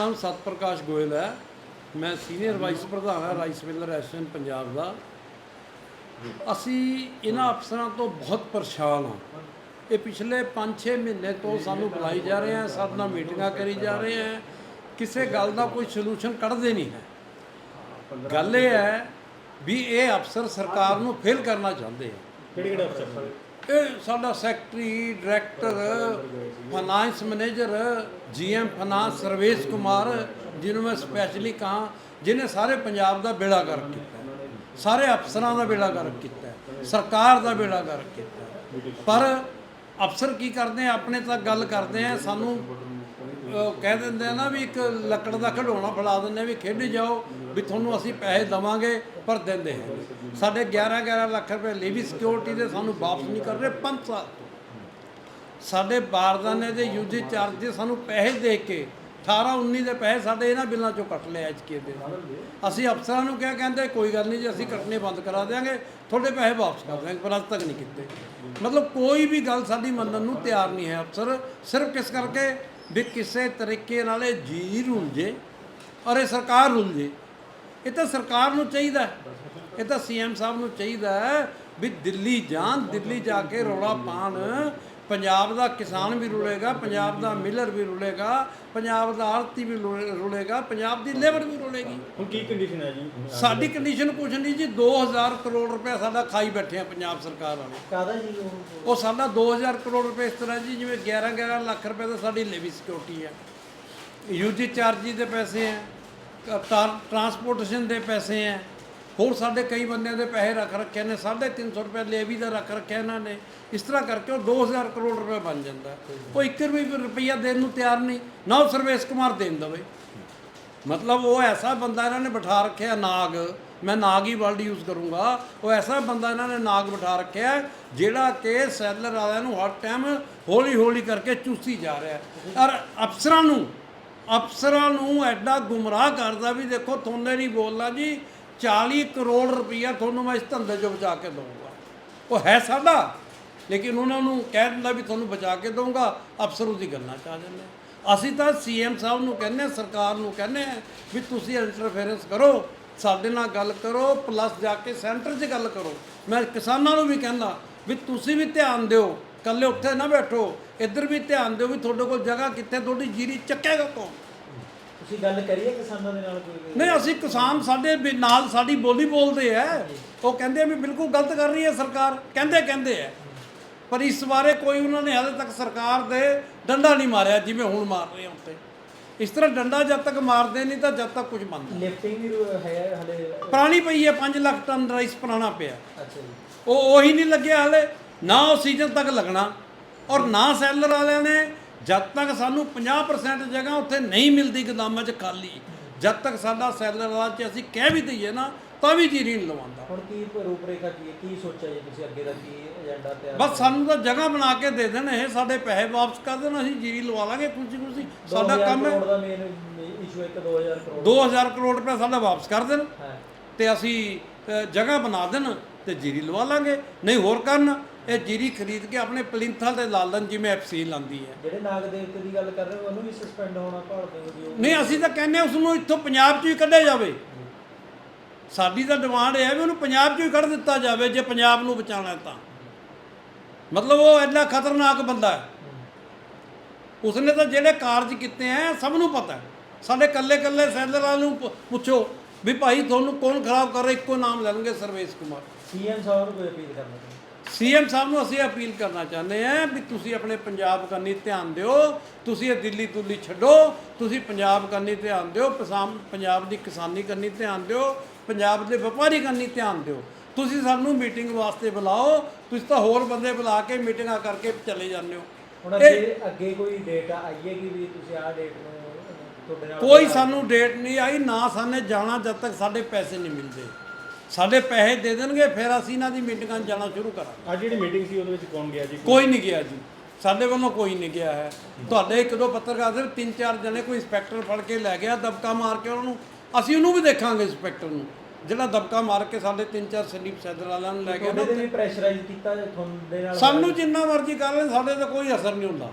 ਨਾਮ ਸਤਪ੍ਰਕਾਸ਼ ਗੋਇਲ ਹੈ। ਮੈਂ ਸੀਨੀਅਰ ਵਾਈਸ ਪ੍ਰਧਾਨ ਹਾਂ, ਰਾਈਸ ਮਿਲਰ ਐਸੋਸੀਏਸ਼ਨ ਪੰਜਾਬ ਦਾ। ਅਸੀਂ ਇਹਨਾਂ ਅਫਸਰਾਂ ਤੋਂ ਬਹੁਤ ਪਰੇਸ਼ਾਨ ਹਾਂ। ਇਹ ਪਿਛਲੇ 5-6 ਮਹੀਨੇ ਤੋਂ ਸਾਨੂੰ ਬੁਲਾਈ ਜਾ ਰਹੇ ਆ ਸਾਡੇ ਨਾਲ ਮੀਟਿੰਗਾਂ ਕਰੀ ਜਾ ਰਹੇ ਆ ਕਿਸੇ ਗੱਲ ਦਾ ਕੋਈ ਸੋਲੂਸ਼ਨ ਕੱਢਦੇ ਨਹੀਂ ਹੈ। ਗੱਲ ਇਹ ਹੈ ਵੀ ਇਹ ਅਫਸਰ ਸਰਕਾਰ ਨੂੰ ਫੇਲ ਕਰਨਾ ਚਾਹੁੰਦੇ ਆ ਕਿਹੜੇ ਕਿਹੜੇ ਅਫਸਰ? ਇਹ ਸਾਡਾ secretary, director finance manager GM finance Sarvesh Kumar, ਜਿਹਨੂੰ ਮੈਂ ਸਪੈਸ਼ਲੀ ਕਹਾਂ, ਜਿਹਨੇ ਸਾਰੇ ਪੰਜਾਬ ਦਾ ਬੇੜਾ ਗਰਕ ਕੀਤਾ ਸਾਰੇ ਅਫਸਰਾਂ ਦਾ ਬੇੜਾ ਗਰਕ ਕੀਤਾ ਸਰਕਾਰ ਦਾ ਬੇੜਾ ਗਰਕ ਕੀਤਾ ਪਰ ਅਫਸਰ ਕੀ ਕਰਦੇ ਆ? ਆਪਣੇ ਤੱਕ ਗੱਲ ਕਰਦੇ ਆ, ਸਾਨੂੰ ਕਹਿ ਦਿੰਦੇ ਆ ਨਾ ਵੀ ਇੱਕ ਲੱਕੜ ਦਾ ਖਿਡੌਣਾ ਫੜਾ ਦਿੰਦੇ ਵੀ ਖੇਡੀ ਜਾਓ, ਵੀ ਤੁਹਾਨੂੰ ਅਸੀਂ ਪੈਸੇ ਦਵਾਂਗੇ, ਪਰ ਦਿੰਦੇ ਹੈ ਸਾਡੇ 11 11 ਲੱਖ ਰੁਪਏ ਲੇਵੀ ਸਿਕਿਉਰਿਟੀ ਦੇ ਸਾਨੂੰ ਵਾਪਸ ਨਹੀਂ ਕਰ ਰਹੇ 5 ਸਾਲ ਸਾਡੇ ਬਾਰਦਾਨੇ ਦੇ ਯੂਜੀ ਚਾਰਜ ਦੇ ਸਾਨੂੰ ਪੈਸੇ ਦੇ ਕੇ 18 19 ਦੇ ਪੈਸੇ ਸਾਡੇ ਇਹਨਾਂ ਬਿੱਲਾਂ ਚੋਂ ਕੱਟ ਲਏ ਐਚਕੇ ਦੇ ਅਸੀਂ ਅਫਸਰਾਂ ਨੂੰ ਕਿਹਾ ਕਹਿੰਦੇ, ਕੋਈ ਗੱਲ ਨਹੀਂ ਜੀ, ਅਸੀਂ ਕੱਟਣੇ ਬੰਦ ਕਰਾ ਦਿਆਂਗੇ, ਤੁਹਾਡੇ ਪੈਸੇ ਵਾਪਸ ਕਰ ਦਿਆਂਗੇ, ਪਰ ਅੱਜ ਤੱਕ ਨਹੀਂ ਕੀਤੇ। ਮਤਲਬ ਕੋਈ ਵੀ ਗੱਲ ਸਾਡੀ ਮੰਨਣ ਨੂੰ ਤਿਆਰ ਨਹੀਂ ਹੈ ਅਫਸਰ, ਸਿਰਫ ਕਿਸ ਕਰਕੇ? ਵੀ ਕਿਸੇ ਤਰੀਕੇ ਨਾਲ ਇਹ ਜੀ ਰੁਲ ਜੇ ਔਰ ਇਹ ਸਰਕਾਰ ਰੁਲ ਜੇ। ਇਹ ਤਾਂ ਸਰਕਾਰ ਨੂੰ ਚਾਹੀਦਾ ਇਹ ਤਾਂ ਸੀਐਮ ਸਾਹਿਬ ਨੂੰ ਚਾਹੀਦਾ ਵੀ ਦਿੱਲੀ ਜਾਣ, ਦਿੱਲੀ ਜਾ ਕੇ ਰੌਲਾ ਪਾਣ। ਪੰਜਾਬ ਦਾ ਕਿਸਾਨ ਵੀ ਰੁਲੇਗਾ ਪੰਜਾਬ ਦਾ ਮਿਲਰ ਵੀ ਰੁਲੇਗਾ ਪੰਜਾਬ ਦਾ ਆੜਤੀ ਵੀ ਰੁਲੇ- ਰੁਲੇਗਾ ਪੰਜਾਬ ਦੀ ਲੇਬਰ ਵੀ ਰੁਲੇਗੀ। ਹੁਣ ਕੀ ਕੰਡੀਸ਼ਨ ਹੈ ਜੀ? ਸਾਡੀ ਕੰਡੀਸ਼ਨ ਕੁਛ ਨਹੀਂ ਜੀ 2000 ਕਰੋੜ ਰੁਪਏ ਸਾਡਾ ਖਾਈ ਬੈਠੇ ਆ ਪੰਜਾਬ ਸਰਕਾਰ ਵਾਲੇ। ਕਾਦਾ ਜੀ ਉਹ? ਸਾਡਾ 2000 ਕਰੋੜ ਰੁਪਏ ਇਸ ਤਰ੍ਹਾਂ ਜੀ ਜਿਵੇਂ 11 11 ਲੱਖ ਰੁਪਏ ਦਾ ਸਾਡੀ ਲੇਵੀ ਸਿਕਿਉਰਿਟੀ ਹੈ। ਯੂਜੀ ਚਾਰਜੀ ਦੇ ਪੈਸੇ ਟਰ- ਟਰਾਂਸਪੋਰਟੇਸ਼ਨ ਦੇ ਪੈਸੇ ਹੈ। ਹੋਰ ਸਾਡੇ ਕਈ ਬੰਦਿਆਂ ਦੇ ਪੈਸੇ ਰੱਖ ਰੱਖੇ ਨੇ 350 ਰੁਪਏ ਲੇਵੀ ਦਾ ਰੱਖ ਰੱਖਿਆ ਇਹਨਾਂ ਨੇ। ਇਸ ਤਰ੍ਹਾਂ ਕਰਕੇ ਉਹ 2000 ਕਰੋੜ ਰੁਪਏ ਬਣ ਜਾਂਦਾ। ਉਹ 1 ਰੁਪਏ ਰੁਪਈਆ ਦੇਣ ਨੂੰ ਤਿਆਰ ਨਹੀਂ, ਨਾ ਉਹ ਸਰਵੇਸ਼ ਕੁਮਾਰ ਦੇਣ ਦਵੇ। ਮਤਲਬ ਉਹ ਐਸਾ ਬੰਦਾ ਇਹਨਾਂ ਨੇ ਬਿਠਾ ਰੱਖਿਆ ਨਾਗ। ਮੈਂ ਨਾਗ ਹੀ ਵਰਡ ਯੂਜ਼ ਕਰੂੰਗਾ। ਉਹ ਐਸਾ ਬੰਦਾ ਇਹਨਾਂ ਨੇ ਨਾਗ ਬਿਠਾ ਰੱਖਿਆ, ਜਿਹੜਾ ਕਿ ਸੈਲਰ ਵਾਲਿਆਂ ਨੂੰ ਹਰ ਟਾਈਮ ਹੌਲੀ ਹੌਲੀ ਕਰਕੇ ਚੂਸੀ ਜਾ ਰਿਹਾ ਹੈ। ਔਰ ਅਫਸਰਾਂ ਨੂੰ ਅਫਸਰਾਂ ਨੂੰ ਐਡਾ ਗੁੰਮਰਾਹ ਕਰਦਾ ਵੀ ਦੇਖੋ ਤੁਹਾਨੂੰ ਨਹੀਂ ਬੋਲਣਾ ਜੀ। 40 ਕਰੋੜ ਰੁਪਈਆ ਤੁਹਾਨੂੰ ਮੈਂ ਇਸ ਧੰਦੇ 'ਚੋਂ ਬਚਾ ਕੇ ਦਊਂਗਾ। ਉਹ ਹੈ ਸਾਡਾ ਲੇਕਿਨ ਉਹਨਾਂ ਨੂੰ ਕਹਿ ਦਿੰਦਾ ਵੀ ਤੁਹਾਨੂੰ ਬਚਾ ਕੇ ਦਊਂਗਾ ਅਫਸਰ ਉਹਦੀ ਗੱਲਾਂ ਚ ਆ ਜਾਂਦੇ। ਅਸੀਂ ਤਾਂ ਸੀਐਮ ਸਾਹਿਬ ਨੂੰ ਕਹਿੰਦੇ ਹਾਂ, ਸਰਕਾਰ ਨੂੰ ਕਹਿੰਦੇ ਹਾਂ ਵੀ ਤੁਸੀਂ ਇੰਟਰਫੇਰੈਂਸ ਕਰੋ ਸਾਡੇ ਨਾਲ ਗੱਲ ਕਰੋ ਪਲੱਸ ਜਾ ਕੇ ਸੈਂਟਰ 'ਚ ਗੱਲ ਕਰੋ। ਮੈਂ ਕਿਸਾਨਾਂ ਨੂੰ ਵੀ ਕਹਿੰਦਾ ਵੀ ਤੁਸੀਂ ਵੀ ਧਿਆਨ ਦਿਓ ਕੱਲੇ ਉੱਥੇ ਨਾ ਬੈਠੋ। ਇੱਧਰ ਵੀ ਧਿਆਨ ਦਿਓ ਵੀ ਤੁਹਾਡੇ ਕੋਲ ਜਗ੍ਹਾ ਕਿੱਥੇ ਤੁਹਾਡੀ ਜੀਰੀ ਚੱਕੇਗਾ ਕੌਣ? ਤੁਸੀਂ ਗੱਲ ਕਰੀਏ ਕਿਸਾਨਾਂ ਦੇ ਨਾਲ ਕੋਈ ਨਹੀਂ ਅਸੀਂ ਕਿਸਾਨ ਸਾਡੇ ਵੀ ਨਾਲ ਸਾਡੀ ਬੋਲੀ ਬੋਲਦੇ ਆ। ਉਹ ਕਹਿੰਦੇ ਵੀ ਬਿਲਕੁਲ ਗਲਤ ਕਰ ਰਹੀ ਹੈ ਸਰਕਾਰ। ਕਹਿੰਦੇ ਕਹਿੰਦੇ ਆ। ਪਰ ਇਸ ਬਾਰੇ ਕੋਈ ਉਹਨਾਂ ਨੇ ਹਾਲੇ ਤੱਕ ਸਰਕਾਰ ਦੇ ਡੰਡਾ ਨਹੀਂ ਮਾਰਿਆ ਜਿਵੇਂ ਹੁਣ ਮਾਰ ਰਹੇ ਆ ਉੱਤੇ ਇਸ ਤਰ੍ਹਾਂ ਡੰਡਾ ਜਦ ਤੱਕ ਮਾਰਦੇ ਨਹੀਂ ਤਾਂ ਜਦ ਤੱਕ ਕੁਝ ਬਣਦਾ ਲਿਫਟਿੰਗ ਵੀ ਹੈ ਹਲੇ? ਪੁਰਾਣੀ ਪਈ ਹੈ 5 ਲੱਖ ਟਨ ਰਾਈਸ ਪੁਰਾਣਾ ਪਿਆ। ਅੱਛਾ ਜੀ। ਉਹ ਉਹੀ ਨਹੀਂ ਲੱਗਿਆ ਹਲੇ। ਨਾ ਉਹ ਸੀਜ਼ਨ ਤੱਕ ਲੱਗਣਾ। ਔਰ ਨਾ ਸੈਲਰ ਵਾਲਿਆਂ ਨੇ ਜਦ ਤੱਕ ਸਾਨੂੰ 50% ਜਗ੍ਹਾ ਉੱਥੇ ਨਹੀਂ ਮਿਲਦੀ ਗੋਦਾਮਾਂ 'ਚ ਖਾਲੀ ਜਦ ਤੱਕ ਸਾਡਾ ਸੈਲਰ ਵਾਲਾ 'ਚ ਅਸੀਂ ਕਹਿ ਵੀ ਦਈਏ ਨਾ ਤਾਂ ਵੀ ਜੀਰੀ ਨਹੀਂ ਲਵਾਉਂਦਾ। ਹੁਣ ਕੀ ਰੂਪਰੇਖਾ ਕੀ ਹੈ? ਕੀ ਸੋਚਿਆ ਜੀ ਤੁਸੀਂ ਅੱਗੇ ਦਾ ਕੀ ਏਜੰਡਾ ਤਿਆਰ ਬਸ ਸਾਨੂੰ ਤਾਂ ਜਗ੍ਹਾ ਬਣਾ ਕੇ ਦੇ ਦੇਣ ਇਹ ਸਾਡੇ ਪੈਸੇ ਵਾਪਸ ਕਰ ਦੇਣ ਅਸੀਂ ਜੀਰੀ ਲਵਾ ਲਾਂਗੇ ਖੁਸ਼ੀ ਖੁਸ਼ੀ ਸਾਡਾ 2000 ਕੰਮ ਹੈ। ਦਾ ਮੇਨ ਇਸ਼ੂ ਇੱਕ 2000 ਕਰੋੜ 2000 ਕਰੋੜ ਰੁਪਏ ਸਾਡਾ ਵਾਪਸ ਕਰ ਦੇਣ ਤੇ ਅਸੀਂ ਜਗ੍ਹਾ ਬਣਾ ਦੇਣ ਤੇ ਜੀਰੀ ਲਵਾ ਲਾਂਗੇ। ਨਹੀਂ ਹੋਰ ਕਰਨ ਇਹ ਜੀਰੀ ਖਰੀਦ ਕੇ ਆਪਣੇ ਪਲਿੰਥਾਂ ਤੇ ਲਾ ਲੈਣ ਜਿਵੇਂ ਐਫਸੀ ਲਾਂਦੀ ਹੈ। ਜਿਹੜੇ ਨਾਗ ਦੇਵਤੇ ਦੀ ਗੱਲ ਕਰ ਰਹੇ ਹੋ ਉਹਨੂੰ ਵੀ ਸਸਪੈਂਡ ਹੋਣਾ ਭਾਲਦੇ ਹੋ ਨਹੀਂ ਅਸੀਂ ਤਾਂ ਕਹਿੰਦੇ ਉਸ ਨੂੰ ਇੱਥੋਂ ਪੰਜਾਬ 'ਚੋਂ ਹੀ ਕੱਢਿਆ ਜਾਵੇ। ਸਾਡੀ ਤਾਂ ਡਿਮਾਂਡ ਇਹ ਹੈ ਵੀ ਉਹਨੂੰ ਪੰਜਾਬ 'ਚੋਂ ਹੀ ਕੱਢ ਦਿੱਤਾ ਜਾਵੇ ਜੇ ਪੰਜਾਬ ਨੂੰ ਬਚਾਉਣਾ ਹੈ ਤਾਂ। ਮਤਲਬ ਉਹ ਇੰਨਾ ਖਤਰਨਾਕ ਬੰਦਾ ਹੈ। ਉਸਨੇ ਤਾਂ ਜਿਹੜੇ ਕਾਰਜ ਕੀਤੇ ਆ ਸਭ ਨੂੰ ਪਤਾ ਹੈ। ਸਾਡੇ ਕੱਲੇ ਕੱਲੇ ਸੈਲਰਾਂ ਨੂੰ ਪੁੱਛੋ ਵੀ ਭਾਈ ਤੁਹਾਨੂੰ ਕੌਣ ਖਰਾਬ ਕਰ ਰਿਹਾ? ਇੱਕੋ ਨਾਮ ਲੈਣਗੇ ਸਰਵੇਸ਼ ਕੁਮਾਰ। ਸੀਐਮ ਸਾਹਿਬ ਨੂੰ ਕੋਈ ਅਪੀਲ ਕਰਨਾ ਸੀਐਮ ਸਾਹਿਬ ਨੂੰ ਅਸੀਂ ਅਪੀਲ ਕਰਨਾ ਚਾਹੁੰਦੇ ਹਾਂ ਵੀ ਤੁਸੀਂ ਆਪਣੇ ਪੰਜਾਬ ਕਰਨੀ ਧਿਆਨ ਦਿਓ ਤੁਸੀਂ ਇਹ ਦਿੱਲੀ ਦੁੱਲੀ ਛੱਡੋ ਤੁਸੀਂ ਪੰਜਾਬ ਕਰਨੀ ਧਿਆਨ ਦਿਓ ਪੰਜਾਬ ਦੀ ਕਿਸਾਨੀ ਕਰਨੀ ਧਿਆਨ ਦਿਓ ਪੰਜਾਬ ਦੇ ਵਪਾਰੀ ਕਰਨੀ ਧਿਆਨ ਦਿਓ। ਤੁਸੀਂ ਸਾਨੂੰ ਮੀਟਿੰਗ ਵਾਸਤੇ ਬੁਲਾਓ ਤੁਸੀਂ ਤਾਂ ਹੋਰ ਬੰਦੇ ਬੁਲਾ ਕੇ ਮੀਟਿੰਗਾਂ ਕਰਕੇ ਚਲੇ ਜਾਂਦੇ ਹੋ। ਹੁਣ ਅੱਗੇ ਅੱਗੇ ਕੋਈ ਡੇਟ ਆਈਏਗੀ ਵੀ ਤੁਸੀਂ ਆਹ ਡੇਟ ਨੂੰ ਕੋਈ ਸਾਨੂੰ ਡੇਟ ਨਹੀਂ ਆਈ ਨਾ ਸਾਨੇ ਜਾਣਾ ਜਦ ਤੱਕ ਸਾਡੇ ਪੈਸੇ ਨਹੀਂ ਮਿਲਦੇ। ਸਾਡੇ ਪੈਸੇ ਦੇ ਦੇਣਗੇ ਫਿਰ ਅਸੀਂ ਇਹਨਾਂ ਦੀ ਮੀਟਿੰਗਾਂ 'ਚ ਜਾਣਾ ਸ਼ੁਰੂ ਕਰਾਂਗੇ। ਅੱਜ ਜਿਹੜੀ ਮੀਟਿੰਗ ਸੀ ਉਹਦੇ ਵਿੱਚ ਕੌਣ ਗਿਆ ਜੀ? ਕੋਈ ਨਹੀਂ ਗਿਆ ਜੀ। ਸਾਡੇ ਵੱਲੋਂ ਕੋਈ ਨਹੀਂ ਗਿਆ ਹੈ। ਤੁਹਾਡੇ ਇੱਕ ਦੋ ਪੱਤਰਕਾਰ ਦੇ ਤਿੰਨ ਚਾਰ ਜਣੇ ਕੋਈ ਇੰਸਪੈਕਟਰ ਫੜ ਕੇ ਲੈ ਗਿਆ ਦਬਕਾ ਮਾਰ ਕੇ ਉਹਨਾਂ ਨੂੰ। ਅਸੀਂ ਉਹਨੂੰ ਵੀ ਦੇਖਾਂਗੇ ਇੰਸਪੈਕਟਰ ਨੂੰ। ਜਿਹੜਾ ਦਬਕਾ ਮਾਰ ਕੇ ਸਾਡੇ ਤਿੰਨ ਚਾਰ ਸੰਦੀਪ ਸੈਦਰ ਵਾਲਿਆਂ ਨੂੰ ਲੈ ਗਿਆ ਤੇ ਵੀ ਪ੍ਰੈਸ਼ਰਾਈਜ਼ ਕੀਤਾ ਜੇ ਤੁਹਾਡੇ ਨਾਲ ਸਾਨੂੰ ਜਿੰਨਾ ਮਰਜ਼ੀ ਕਰ ਲੈਣ ਸਾਡੇ ਤੇ ਕੋਈ ਅਸਰ ਨਹੀਂ ਹੁੰਦਾ।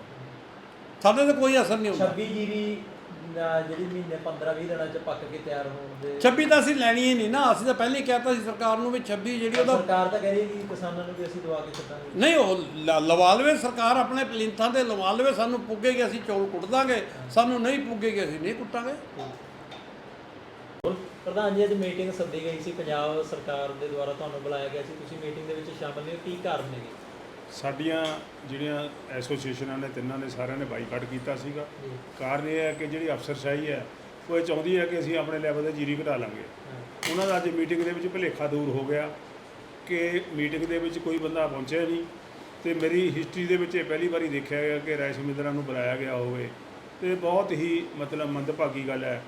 ਸਾਡੇ ਤੇ ਕੋਈ ਅਸਰ ਨਹੀਂ ਹੁੰਦਾ। 26 ਜੀਬੀ ਅਹ, ਜਿਹੜੀ ਮਹੀਨੇ 15 20 ਦਿਨਾਂ ਚ ਪੱਕ ਕੇ ਤਿਆਰ ਹੋਣ ਦੇ। 26 ਤਾਂ ਅਸੀਂ ਲੈਣੀ ਹੀ ਨਹੀਂ ਨਾ ਅਸੀਂ ਤਾਂ ਪਹਿਲਾਂ ਹੀ ਕਹਿਤਾ ਸੀ ਸਰਕਾਰ ਨੂੰ ਵੀ 26 ਜਿਹੜੀ ਉਹਦਾ ਸਰਕਾਰ ਤਾਂ ਕਹਿ ਰਹੀ ਹੈ ਕਿ ਕਿਸਾਨਾਂ ਨੂੰ ਵੀ ਅਸੀਂ ਦਵਾ ਕੇ ਛੱਡਾਂਗੇ। ਨਹੀਂ ਉਹ ਲ- ਲਵਾ ਲਵੇ ਸਰਕਾਰ ਆਪਣੇ ਪਲਿੰਥਾਂ ਤੇ ਲਵਾ ਲਵੇ ਸਾਨੂੰ ਪੁੱਗੇਗੀ ਅਸੀਂ ਚੌਲ ਕੁੱਟ ਦਾਂਗੇ ਸਾਨੂੰ ਨਹੀਂ ਪੁੱਗੇਗੀ ਅਸੀਂ ਨਹੀਂ ਕੁੱਟਾਂਗੇ। ਹੁਣ ਪ੍ਰਧਾਨ ਜੀ ਅੱਜ ਮੀਟਿੰਗ ਸੱਦੀ ਗਈ ਸੀ ਪੰਜਾਬ ਸਰਕਾਰ ਦੇ ਦੁਆਰਾ ਤੁਹਾਨੂੰ ਬੁਲਾਇਆ ਗਿਆ ਸੀ ਤੁਸੀਂ ਮੀਟਿੰਗ ਦੇ ਵਿੱਚ ਸ਼ਾਮਲ ਨਹੀਂ ਹੋ ਕੀ ਕਾਰਨ ਨੇਗੇ ਸਾਡੀਆਂ ਜਿਹੜੀਆਂ ਐਸੋਸੀਏਸ਼ਨਾਂ ਨੇ ਤਿੰਨਾਂ ਨੇ ਸਾਰਿਆਂ ਨੇ ਬਾਈਕਾਟ ਕੀਤਾ ਸੀਗਾ। ਕਾਰਨ ਇਹ ਹੈ ਕਿ ਜਿਹੜੀ ਅਫਸਰਸ਼ਾਹੀ ਹੈ ਉਹ ਇਹ ਚਾਹੁੰਦੀ ਹੈ ਕਿ ਅਸੀਂ ਆਪਣੇ ਲੈਵਲ ਤੇ ਜੀਰੀ ਘਟਾ ਲਾਂਗੇ। ਉਹਨਾਂ ਦਾ ਅੱਜ ਮੀਟਿੰਗ ਦੇ ਵਿੱਚ ਭੁਲੇਖਾ ਦੂਰ ਹੋ ਗਿਆ ਕਿ ਮੀਟਿੰਗ ਦੇ ਵਿੱਚ ਕੋਈ ਬੰਦਾ ਪਹੁੰਚਿਆ ਨਹੀਂ ਤੇ ਮੇਰੀ ਹਿਸਟਰੀ ਦੇ ਵਿੱਚ ਇਹ ਪਹਿਲੀ ਵਾਰੀ ਦੇਖਿਆ ਗਿਆ ਕਿ ਰਾਇਸ ਮਿੰਦਰਾ ਨੂੰ ਬੁਲਾਇਆ ਗਿਆ ਹੋਵੇ। ਤੇ ਬਹੁਤ ਹੀ ਮਤਲਬ ਮੰਦਭਾਗੀ ਗੱਲ ਹੈ।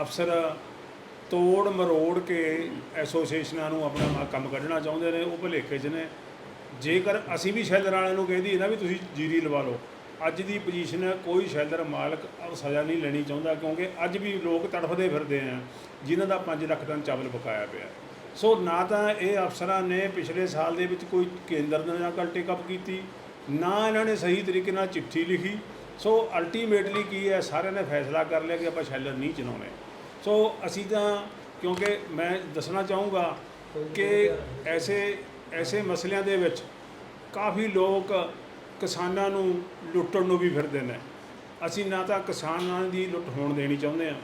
ਅਫਸਰ ਤੋੜ ਮਰੋੜ ਕੇ ਐਸੋਸੀਏਸ਼ਨਾਂ ਨੂੰ ਆਪਣਾ ਕੰਮ ਕੱਢਣਾ ਚਾਹੁੰਦੇ ਨੇ ਉਹ ਭੁਲੇਖੇ 'ਚ ਨੇ। ਜੇਕਰ ਅਸੀਂ ਵੀ ਸ਼ੈਲਰ ਵਾਲਿਆਂ ਨੂੰ ਕਹਿੰਦੀ ਨਾ ਵੀ ਤੁਸੀਂ ਜੀਰੀ ਲਵਾ ਲਓ, ਅੱਜ ਦੀ ਪੋਜੀਸ਼ਨ ਕੋਈ ਸ਼ੈਲਰ ਮਾਲਕ ਸਜ਼ਾ ਨਹੀਂ ਲੈਣੀ ਚਾਹੁੰਦਾ ਕਿਉਂਕਿ ਅੱਜ ਵੀ ਲੋਕ ਤੜਫਦੇ ਫਿਰਦੇ ਆ, ਜਿਨ੍ਹਾਂ ਦਾ 5 ਲੱਖ ਟਨ ਚਾਵਲ ਬਕਾਇਆ ਪਿਆ। ਸੋ ਨਾ ਤਾਂ ਇਹ ਅਫਸਰਾਂ ਨੇ ਪਿਛਲੇ ਸਾਲ ਦੇ ਵਿੱਚ ਕੋਈ ਕੇਂਦਰ ਦੇ ਨਾਲ ਗੱਲ ਟੇਕ ਕੀਤੀ, ਨਾ ਇਹਨਾਂ ਨੇ ਸਹੀ ਤਰੀਕੇ ਨਾਲ ਚਿੱਠੀ ਲਿਖੀ। ਸੋ ਅਲਟੀਮੇਟਲੀ ਕੀ ਹੈ, ਸਾਰਿਆਂ ਨੇ ਫੈਸਲਾ ਕਰ ਲਿਆ ਕਿ ਆਪਾਂ ਸ਼ੈਲਰ ਨਹੀਂ ਚਲਾਉਣੇ। ਸੋ ਅਸੀਂ ਤਾਂ, ਕਿਉਂਕਿ ਮੈਂ ਦੱਸਣਾ ਚਾਹੂੰਗਾ ਕਿ ਐਸੇ ਐਸੇ ਮਸਲਿਆਂ ਦੇ ਵਿੱਚ ਕਾਫੀ ਲੋਕ ਕਿਸਾਨਾਂ ਨੂੰ ਲੁੱਟਣ ਨੂੰ ਵੀ ਫਿਰਦੇ ਨੇ। ਅਸੀਂ ਨਾ ਤਾਂ ਕਿਸਾਨਾਂ ਦੀ ਲੁੱਟ ਹੋਣ ਦੇਣੀ ਚਾਹੁੰਦੇ ਆ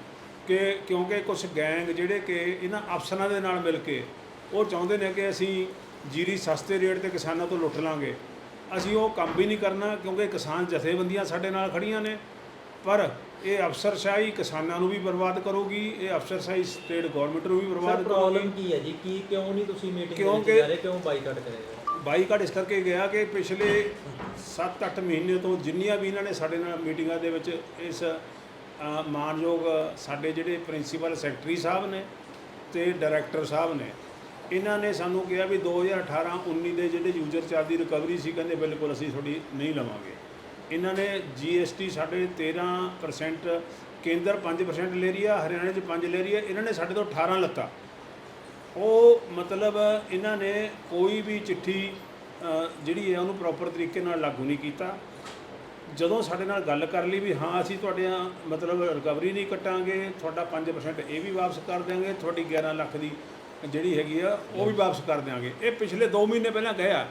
ਕਿ ਕਿਉਂਕਿ ਕੁਝ ਗੈਂਗ ਜਿਹੜੇ ਕਿ ਇਹਨਾਂ ਅਫਸਰਾਂ ਦੇ ਨਾਲ ਮਿਲ ਕੇ ਉਹ ਚਾਹੁੰਦੇ ਨੇ ਕਿ ਅਸੀਂ ਜੀਰੀ ਸਸਤੇ ਰੇਟ ਤੇ ਕਿਸਾਨਾਂ ਤੋਂ ਲੁੱਟ ਲਾਂਗੇ। ਅਸੀਂ ਉਹ ਕੰਮ ਵੀ ਨਹੀਂ ਕਰਨਾ ਕਿਉਂਕਿ ਕਿਸਾਨ ਜਥੇਬੰਦੀਆਂ ਸਾਡੇ ਨਾਲ ਖੜੀਆਂ ਨੇ। ਪਰ ਇਹ ਅਫਸਰਸ਼ਾਹੀ ਕਿਸਾਨਾਂ ਨੂੰ ਵੀ ਬਰਬਾਦ ਕਰੂਗੀ ਇਹ ਅਫਸਰਸ਼ਾਹੀ ਸਟੇਟ ਗਵਰਨਮੈਂਟ ਨੂੰ ਵੀ ਬਰਬਾਦ ਕਰੂਗੀ। ਪ੍ਰੋਬਲਮ ਕੀ ਹੈ ਜੀ? ਕੀ ਕਿਉਂ ਨਹੀਂ ਤੁਸੀਂ ਮੀਟਿੰਗ ਦੇ ਵਿੱਚ ਕਿਉਂਕਿ- ਜਾ ਰਹੇ? ਕਿਉਂ ਬਾਈਕਾਟ ਕਰੇਗਾ ਬਾਈਕਾਟ ਇਸ ਕਰਕੇ ਗਿਆ ਕਿ ਪਿਛਲੇ 7-8 ਮਹੀਨੇ ਤੋਂ ਜਿੰਨੀਆਂ ਵੀ ਇਹਨਾਂ ਨੇ ਸਾਡੇ ਨਾਲ ਮੀਟਿੰਗਾਂ ਦੇ ਵਿੱਚ ਇਸ ਅ, ਮਾਨਯੋਗ ਸਾਡੇ ਜਿਹੜੇ ਪ੍ਰਿੰਸੀਪਲ ਸੈਕਟਰੀ ਸਾਹਿਬ ਨੇ ਤੇ ਡਾਇਰੈਕਟਰ ਸਾਹਿਬ ਨੇ ਇਹਨਾਂ ਨੇ ਸਾਨੂੰ ਕਿਹਾ ਵੀ 2018-19 ਦੇ ਜਿਹੜੇ ਯੂਜ਼ਰ ਚਾਰਜ ਦੀ ਰਿਕਵਰੀ ਸੀ ਕਹਿੰਦੇ ਬਿਲਕੁਲ ਅਸੀਂ ਤੁਹਾਡੀ ਨਹੀਂ ਲਵਾਂਗੇ। ਇਹਨਾਂ ਨੇ GST ਸਾਡੇ 13% ਕੇਂਦਰ 5% ਲੈ ਰਹੀ ਆ, ਹਰਿਆਣਾ 'ਚ 5 ਲੈ ਰਹੀ ਆ, ਇਹਨਾਂ ਨੇ ਸਾਡੇ ਤੋਂ 18 ਲੱਤਾ। ਉਹ ਮਤਲਬ ਇਹਨਾਂ ਨੇ ਕੋਈ ਵੀ ਚਿੱਠੀ ਜਿਹੜੀ ਹੈ ਉਹਨੂੰ ਪ੍ਰੋਪਰ ਤਰੀਕੇ ਨਾਲ ਲਾਗੂ ਨਹੀਂ ਕੀਤਾ। ਜਦੋਂ ਸਾਡੇ ਨਾਲ ਗੱਲ ਕਰ ਲਈ ਵੀ ਹਾਂ, ਅਸੀਂ ਤੁਹਾਡੇ ਮਤਲਬ ਰਿਕਵਰੀ ਨਹੀਂ ਕੱਟਾਂਗੇ, ਤੁਹਾਡਾ 5% ਇਹ ਵੀ ਵਾਪਸ ਕਰ ਦਿਆਂਗੇ, ਤੁਹਾਡੀ 11 ਲੱਖ ਦੀ ਜਿਹੜੀ ਹੈਗੀ ਆ, ਉਹ ਵੀ ਵਾਪਸ ਕਰ ਦਿਆਂਗੇ। ਇਹ ਪਿਛਲੇ 2 ਮਹੀਨੇ ਪਹਿਲਾਂ ਗਏ ਆ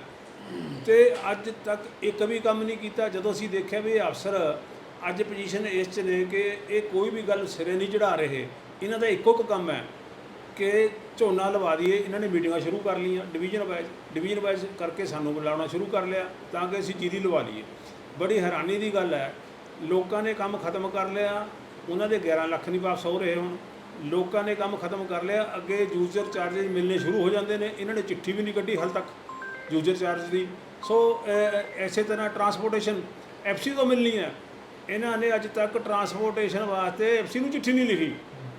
ਤੇ ਅੱਜ ਤੱਕ ਇੱਕ ਵੀ ਕੰਮ ਨਹੀਂ ਕੀਤਾ। ਜਦੋਂ ਅਸੀਂ ਦੇਖਿਆ ਵੀ ਇਹ ਅਫਸਰ ਅੱਜ ਪੋਜੀਸ਼ਨ ਇਸ 'ਚ ਨੇ ਕਿ ਇਹ ਕੋਈ ਵੀ ਗੱਲ ਸਿਰੇ ਨਹੀਂ ਚੜਾ ਰਹੇ, ਇਹਨਾਂ ਦਾ ਇੱਕੋ ਇੱਕ ਕੰਮ ਹੈ ਕਿ ਝੋਨਾ ਲਵਾ ਦਈਏ। ਇਹਨਾਂ ਨੇ ਮੀਟਿੰਗਾਂ ਸ਼ੁਰੂ ਕਰ ਲਈਆਂ ਡਿਵੀਜ਼ਨ ਵਾਈਜ਼ ਡਿਵੀਜ਼ਨ ਵਾਈਜ਼ ਕਰਕੇ ਸਾਨੂੰ ਬੁਲਾਉਣਾ ਸ਼ੁਰੂ ਕਰ ਲਿਆ ਤਾਂ ਕਿ ਅਸੀਂ ਜੀਰੀ ਲਵਾ ਲਈਏ। ਬੜੀ ਹੈਰਾਨੀ ਦੀ ਗੱਲ ਹੈ, ਲੋਕਾਂ ਨੇ ਕੰਮ ਖਤਮ ਕਰ ਲਿਆ, ਉਹਨਾਂ ਦੇ 11 ਲੱਖ ਨਹੀਂ ਵਾਪਸ ਹੋ ਰਹੇ ਹੁਣ। ਲੋਕਾਂ ਨੇ ਕੰਮ ਖਤਮ ਕਰ ਲਿਆ, ਅੱਗੇ ਯੂਜ਼ਰ ਚਾਰजेस ਮਿਲਣੇ ਸ਼ੁਰੂ ਹੋ ਜਾਂਦੇ ਨੇ, ਇਹਨਾਂ ਨੇ ਚਿੱਠੀ ਵੀ ਨਹੀਂ ਕੱਢੀ ਹਾਲ ਤੱਕ। ਯੂਜ਼ਰ ਚਾਰਜ ਦੀ। ਸੋ ਐਸੇ ਤਰ੍ਹਾਂ ਟਰਾਂਸਪੋਰਟੇਸ਼ਨ ਐਫਸੀ ਤੋਂ ਮਿਲਣੀ ਹੈ। ਇਹਨਾਂ ਨੇ ਅੱਜ ਤੱਕ ਟਰਾਂਸਪੋਰਟੇਸ਼ਨ ਵਾਸਤੇ ਐਫਸੀ ਨੂੰ ਚਿੱਠੀ ਨਹੀਂ ਲਿਖੀ।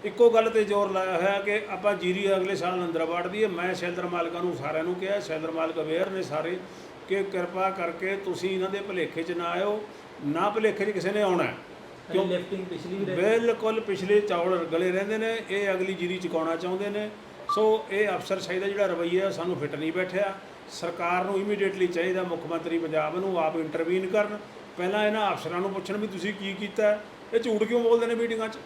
ਇੱਕੋ ਗੱਲ ਤੇ ਜ਼ੋਰ ਲਾਇਆ ਹੋਇਆ ਕਿ ਆਪਾਂ ਜੀਰੀ ਅਗਲੇ ਸਾਲ ਅੰਦਰ ਵਾੜ ਦਈਏ। ਮੈਂ ਸ਼ੈਲਰ ਮਾਲਕਾਂ ਨੂੰ ਸਾਰਿਆਂ ਨੂੰ ਕਿਹਾ ਸ਼ੈਲਰ ਮਾਲਕ ਅਵੇਅਰ ਨੇ ਸਾਰੇ ਕਿ ਕਿਰਪਾ ਕਰਕੇ ਤੁਸੀਂ ਇਹਨਾਂ ਦੇ ਭੁਲੇਖੇ 'ਚ ਨਾ ਆਇਓ। ਨਾ ਭੁਲੇਖੇ 'ਚ ਕਿਸੇ ਨੇ ਆਉਣਾ ਹੈ। ਕਿਉਂ? ਲਿਫਟਿੰਗ ਪਿਛਲੀ ਵੀ ਰਹੀ ਬਿਲਕੁਲ ਪਿਛਲੇ ਚੌਲ ਗਲੇ ਰਹਿੰਦੇ ਨੇ। ਇਹ ਅਗਲੀ ਜੀਰੀ ਚੁਕਾਉਣਾ ਚਾਹੁੰਦੇ ਨੇ। ਸੋ ਇਹ ਅਫਸਰਸ਼ਾਹੀ ਦਾ ਜਿਹੜਾ ਰਵੱਈਆ ਹੈ, ਸਾਨੂੰ ਫਿੱਟ ਨਹੀਂ ਬੈਠਿਆ। ਸਰਕਾਰ ਨੂੰ ਇਮੀਡੀਏਟਲੀ ਚਾਹੀਦਾ ਮੁੱਖ ਮੰਤਰੀ ਪੰਜਾਬ ਨੂੰ ਆਪ ਇੰਟਰਵੀਨ ਕਰਨ। ਪਹਿਲਾਂ ਇਹਨਾਂ ਅਫਸਰਾਂ ਨੂੰ ਪੁੱਛਣ ਵੀ ਤੁਸੀਂ ਕੀ ਕੀਤਾ ਇਹ ਝੂਠ ਕਿਉਂ ਬੋਲਦੇ ਨੇ ਮੀਟਿੰਗਾਂ 'ਚ?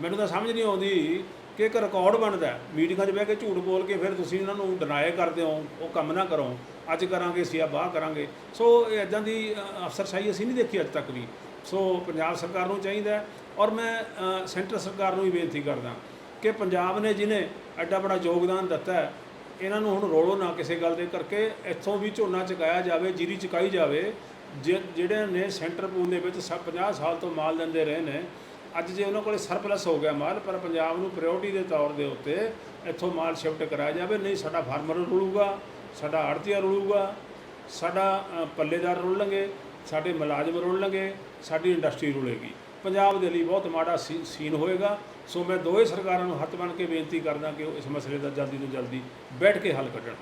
ਮੈਨੂੰ ਤਾਂ ਸਮਝ ਨਹੀਂ ਆਉਂਦੀ ਕਿ ਇੱਕ ਰਿਕਾਰਡ ਬਣਦਾ ਮੀਟਿੰਗਾਂ 'ਚ ਬਹਿ ਕੇ ਝੂਠ ਬੋਲ ਕੇ ਫਿਰ ਤੁਸੀਂ ਇਹਨਾਂ ਨੂੰ ਡਿਨਾਈ ਕਰਦੇ ਹੋ, ਉਹ ਕੰਮ ਨਾ ਕਰੋ। ਅੱਜ ਕਰਾਂਗੇ, ਅਸੀਂ ਆ ਬਾਹ ਕਰਾਂਗੇ। ਸੋ ਇਹ ਇਦਾਂ ਦੀ ਅਫਸਰਸ਼ਾਹੀ ਅਸੀਂ ਨਹੀਂ ਦੇਖੀ ਅੱਜ ਤੱਕ ਵੀ। ਸੋ ਪੰਜਾਬ ਸਰਕਾਰ ਨੂੰ ਚਾਹੀਦਾ ਔਰ ਮੈਂ ਸੈਂਟਰ ਸਰਕਾਰ ਨੂੰ ਵੀ ਬੇਨਤੀ ਕਰਦਾ ਕਿ ਪੰਜਾਬ ਨੇ ਜਿਹਨੇ ਐਡਾ ਬੜਾ ਯੋਗਦਾਨ ਦਿੱਤਾ ਇਹਨਾਂ ਨੂੰ ਹੁਣ ਰੋਲੋ ਨਾ ਕਿਸੇ ਗੱਲ ਦੇ ਕਰਕੇ ਇੱਥੋਂ ਵੀ ਝੋਨਾ ਚੁਕਾਇਆ ਜਾਵੇ, ਜੀਰੀ ਚੁਕਾਈ ਜਾਵੇ, ਜਿ- ਜਿਹੜੇ ਨੇ ਸੈਂਟਰ ਪੂਲ ਦੇ ਵਿੱਚ ਸਭ 50 ਸਾਲ ਤੋਂ ਮਾਲ ਦਿੰਦੇ ਰਹੇ ਨੇ, ਅੱਜ ਜੇ ਉਹਨਾਂ ਕੋਲੇ ਸਰਪਲਸ ਹੋ ਗਿਆ ਮਾਲ, ਪਰ ਪੰਜਾਬ ਨੂੰ ਪ੍ਰਾਇੋਰਟੀ ਦੇ ਤੌਰ ਦੇ ਉੱਤੇ ਇੱਥੋਂ ਮਾਲ ਸ਼ਿਫਟ ਕਰਾਇਆ ਜਾਵੇ, ਨਹੀਂ ਸਾਡਾ ਫਾਰਮਰ ਰੁਲੂਗਾ, ਸਾਡਾ ਆੜਤੀਆ ਰੁਲੂਗਾ, ਸਾਡਾ ਪੱਲੇਦਾਰ ਰੁਲਣਗੇ, ਸਾਡੇ ਮੁਲਾਜ਼ਮ ਰੁਲਣਗੇ, ਸਾਡੀ ਇੰਡਸਟਰੀ ਰੁਲੇਗੀ। ਪੰਜਾਬ ਦੇ ਲਈ ਬਹੁਤ ਮਾੜਾ ਸੀ- ਸੀਨ ਹੋਏਗਾ। ਸੋ ਮੈਂ ਦੋਵੇਂ ਸਰਕਾਰਾਂ ਨੂੰ ਹੱਥ ਬਣ ਕੇ ਬੇਨਤੀ ਕਰਦਾ ਕਿ ਉਹ ਇਸ ਮਸਲੇ ਦਾ ਜਲਦੀ ਤੋਂ ਜਲਦੀ ਬੈਠ ਕੇ ਹੱਲ ਕੱਢਣ।